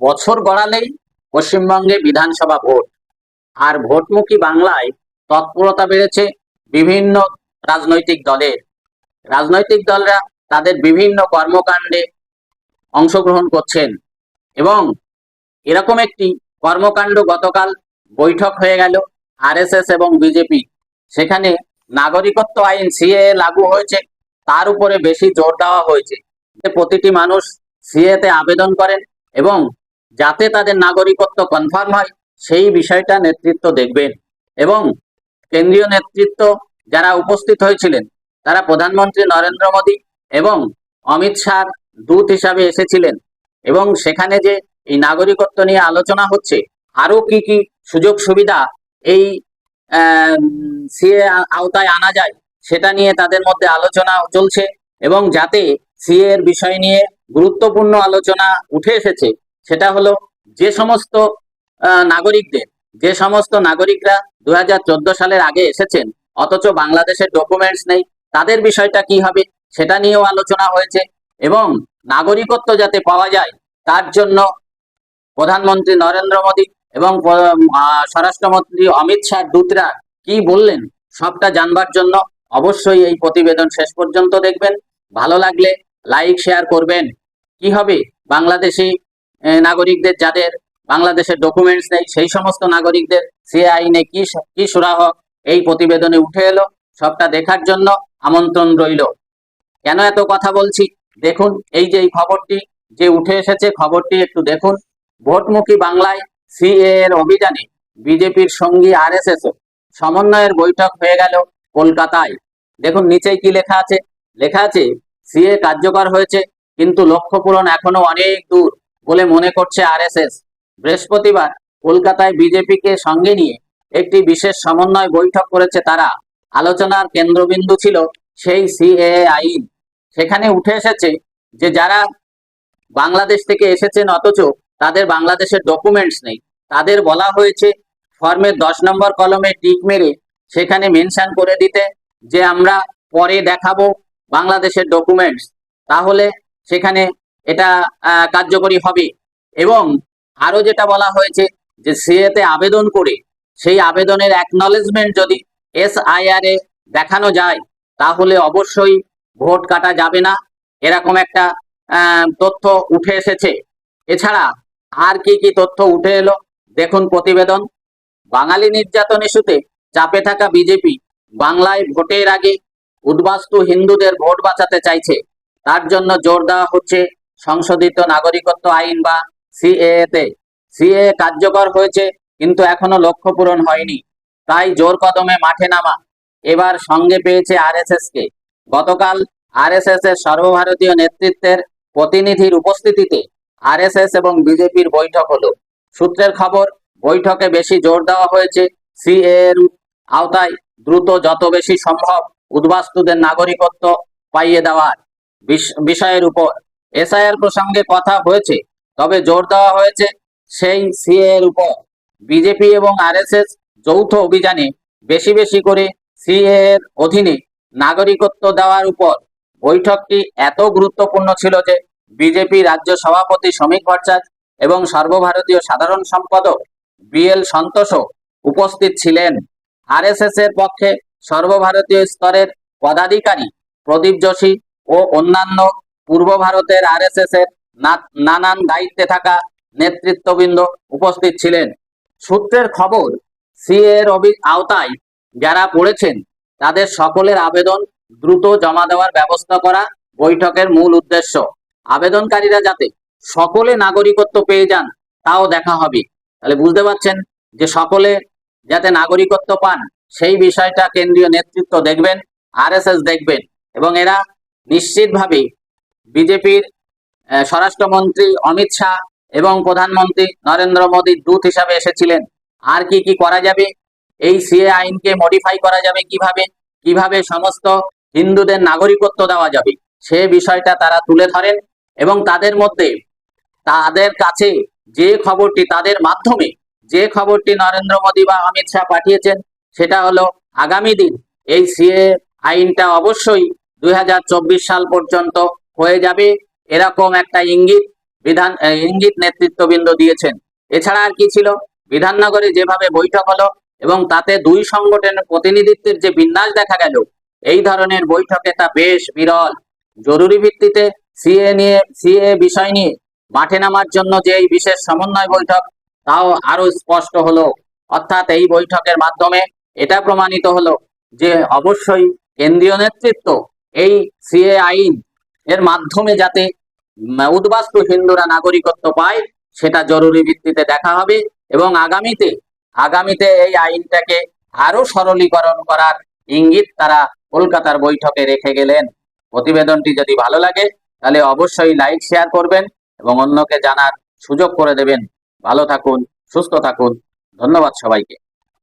বছর গড়ালেই পশ্চিমবঙ্গে বিধানসভা ভোট। আর ভোটমুখী বাংলায় তৎপরতা বেড়েছে বিভিন্ন রাজনৈতিক দলের। রাজনৈতিক দলরা তাদের বিভিন্ন কর্মকাণ্ডে অংশগ্রহণ করছেন এবং এরকম একটি কর্মকাণ্ড গতকাল বৈঠক হয়ে গেল, আরএসএস এবং বিজেপি। সেখানে নাগরিকত্ব আইন সিএ লাগু হয়েছে, তার উপরে বেশি জোর দেওয়া হয়েছে। প্রতিটি মানুষ সিএ তে আবেদন করেন এবং যাতে তাদের নাগরিকত্ব কনফার্ম হয়, সেই বিষয়টা নেতৃত্ব দেখবেন। এবং কেন্দ্রীয় নেতৃত্ব যারা উপস্থিত হয়েছিলেন, তারা প্রধানমন্ত্রী নরেন্দ্র মোদী এবং অমিত শাহ দূত হিসাবে এসেছিলেন। এবং সেখানে যে এই নাগরিকত্ব নিয়ে আলোচনা হচ্ছে আরও কি কি সুযোগ সুবিধা এই সিএ আওতায় আনা যায়, সেটা নিয়ে তাদের মধ্যে আলোচনা চলছে। এবং যাতে সিএ এর বিষয় নিয়ে গুরুত্বপূর্ণ আলোচনা উঠে এসেছে সেটা হলো যে সমস্ত নাগরিকদের, যে সমস্ত নাগরিকরা দু হাজার চোদ্দ সালের আগে এসেছেন, অথচ বাংলাদেশের ডকুমেন্টস নেই, তাদের বিষয়টা কি হবে সেটা নিয়েও আলোচনা হয়েছে এবং নাগরিকত্ব যাতে পাওয়া যায়, তার জন্য প্রধানমন্ত্রী নরেন্দ্র মোদী এবং স্বরাষ্ট্রমন্ত্রী অমিত শাহ দূতরা কি বললেন সবটা জানবার জন্য অবশ্যই এই প্রতিবেদন শেষ পর্যন্ত দেখবেন। ভালো লাগলে লাইক শেয়ার করবেন। কি হবে? বাংলাদেশি নাগরিকদের যাদের বাংলাদেশের ডকুমেন্টস নেই, সেই সমস্ত নাগরিকদের সে আইনে কি কি সুরাহ এই প্রতিবেদনে উঠে এলো, সবটা দেখার জন্য আমন্ত্রণ রইল। কেন এত কথা বলছি? দেখুন, এই যে এই খবরটি যে উঠে এসেছে, খবরটি একটু দেখুন। ভোটমুখী বাংলায় সিএ এর অভিযানে বিজেপির সঙ্গী আরএসএস সমন্বয়ের বৈঠক হয়ে গেল কলকাতায়। দেখুন, নিচেই কি লেখা আছে? লেখা আছে, সিএ কার্যকর হয়েছে, কিন্তু লক্ষ্য পূরণ এখনও অনেক দূর। বলে মনে করছে আরএসএস। বৃহস্পতিবার কলকাতায় বিজেপিকে সঙ্গে নিয়ে একটি বিশেষ সমন্বয় বৈঠক করেছে তারা। আলোচনার কেন্দ্রবিন্দু ছিল সেই সিএ আইন। সেখানে উঠে এসেছে যে যারা বাংলাদেশ থেকে এসেছেন অথচ তাদের বাংলাদেশের ডকুমেন্টস নেই। তাদের বলা হয়েছে ফর্মের দশ নম্বর কলমে টিক মেরে সেখানে মেনশন করে দিতে যে আমরা পরে দেখাবো বাংলাদেশের ডকুমেন্টস তাহলে সেখানে এটা কার্যকরী হবে। এবং আরও যেটা বলা হয়েছে যে সিএতে আবেদন করে, সেই আবেদনের অ্যাকনলেজমেন্ট যদি এস এ দেখানো যায়, তাহলে অবশ্যই ভোট কাটা যাবে না। এরকম একটা তথ্য উঠে এসেছে। এছাড়া আর কি কি তথ্য উঠে এলো? দেখুন প্রতিবেদন। বাঙালি নির্যাতন ইস্যুতে চাপে থাকা বিজেপি বাংলায় ভোটের আগে উদ্বাস্তু হিন্দুদের ভোট বাঁচাতে চাইছে। তার জন্য জোর দেওয়া হচ্ছে সংশোধিত নাগরিকত্ব আইন বা সিএ তে সিএ কার্যকর হয়েছে, কিন্তু এখনও লক্ষ্য পূরণ হয়নি। তাই জোর কদমে মাঠে নামা। এবার সঙ্গে পেয়েছে আরএসএস কে গতকাল আরএসএস এর সর্বভারতীয় নেতৃত্বের প্রতিনিধির উপস্থিতিতে আরএসএস এবং বিজেপির বৈঠক হলো। সূত্রের খবর, বৈঠকে বেশি জোর দেওয়া হয়েছে সিএ এর আওতায়। দ্রুত যত বেশি সম্ভব উদ্বাস্তুদের নাগরিকত্ব পাইয়ে দেওয়ার বিষ- বিষয়ের উপর। এসআইআর প্রসঙ্গে কথা হয়েছে, তবে জোর দেওয়া হয়েছে সেই সিএ এর উপর। বিজেপি এবং আরএসএস যৌথ অভিযানে বেশি বেশি করে সিএ এর অধীনে নাগরিকত্ব দেওয়ার উপর বৈঠকটি এত গুরুত্বপূর্ণ ছিল যে বিজেপি রাজ্য সভাপতি শ্রমিক ভট্টাচার্য এবং সর্বভারতীয় সাধারণ সম্পাদক বিএল সন্তোষও উপস্থিত ছিলেন। আরএসএস এর পক্ষে সর্বভারতীয় স্তরের পদাধিকারী প্রদীপ যোশী ও অন্যান্য পূর্ব ভারতের আরএসএস এর না- নানান দায়িত্বে থাকা নেতৃত্ববৃন্দ উপস্থিত ছিলেন। সূত্রের খবর, সিএ এর অভি- আওতায় যারা পড়েছেন, তাদের সকলের আবেদন দ্রুত জমা দেওয়ার ব্যবস্থা করা বৈঠকের মূল উদ্দেশ্য। আবেদনকারীরা যাতে সকলে নাগরিকত্ব পেয়ে যান, তাও দেখা হবে। তাহলে বুঝতে পারছেন যে সকলে যাতে নাগরিকত্ব পান, সেই বিষয়টা কেন্দ্রীয় নেতৃত্ব দেখবেন আরএসএস দেখবেন, এবং এরা নিশ্চিতভাবে বিজেপির স্বরাষ্ট্রমন্ত্রী অমিত শাহ এবং প্রধানমন্ত্রী নরেন্দ্র মোদী দূত হিসাবে এসেছিলেন। আর কি কি করা যাবে? এই সিএ আইনকে মডিফাই করা যাবে কীভাবে? কীভাবে সমস্ত হিন্দুদের নাগরিকত্ব দেওয়া যাবে? সে বিষয়টা তারা তুলে ধরেন এবং তাদের মধ্যে তাদের কাছে যে খবরটি তাদের মাধ্যমে যে খবরটি নরেন্দ্র মোদী বা অমিত শাহ পাঠিয়েছেন, সেটা হলো আগামী দিন এই সিএ আইনটা অবশ্যই দুই হাজার চব্বিশ সাল পর্যন্ত হয়ে যাবে। এরকম একটা ইঙ্গিত বিধান ইঙ্গিত নেতৃত্ববৃন্দ দিয়েছেন। এছাড়া আর কি ছিল? বিধাননগরে যেভাবে বৈঠক হলো এবং তাতে দুই সংগঠনের প্রতিনিধিত্বের যে বিন্যাস দেখা গেল, এই ধরনের বৈঠকে তা বেশ বিরল। জরুরি ভিত্তিতে সিএ নিয়ে, সিএ বিষয় নিয়ে মাঠে নামার জন্য যে এই বিশেষ সমন্বয় বৈঠক, তাও আরও স্পষ্ট হলো। অর্থাৎ এই বৈঠকের মাধ্যমে এটা প্রমাণিত হলো যে অবশ্যই কেন্দ্রীয় নেতৃত্ব এই সিএ আইন এর মাধ্যমে যাতে উদ্বাস্তু হিন্দুরা নাগরিকত্ব পায়, সেটা জরুরি ভিত্তিতে দেখা হবে এবং আগামীতে আগামীতে এই আইনটাকে আরও সরলীকরণ করার ইঙ্গিত তারা কলকাতার বৈঠকে রেখে গেলেন। প্রতিবেদনটি যদি ভালো লাগে, তাহলে অবশ্যই লাইক, শেয়ার করবেন এবং অন্যকে জানার সুযোগ করে দেবেন। ভালো থাকুন, সুস্থ থাকুন। ধন্যবাদ সবাইকে।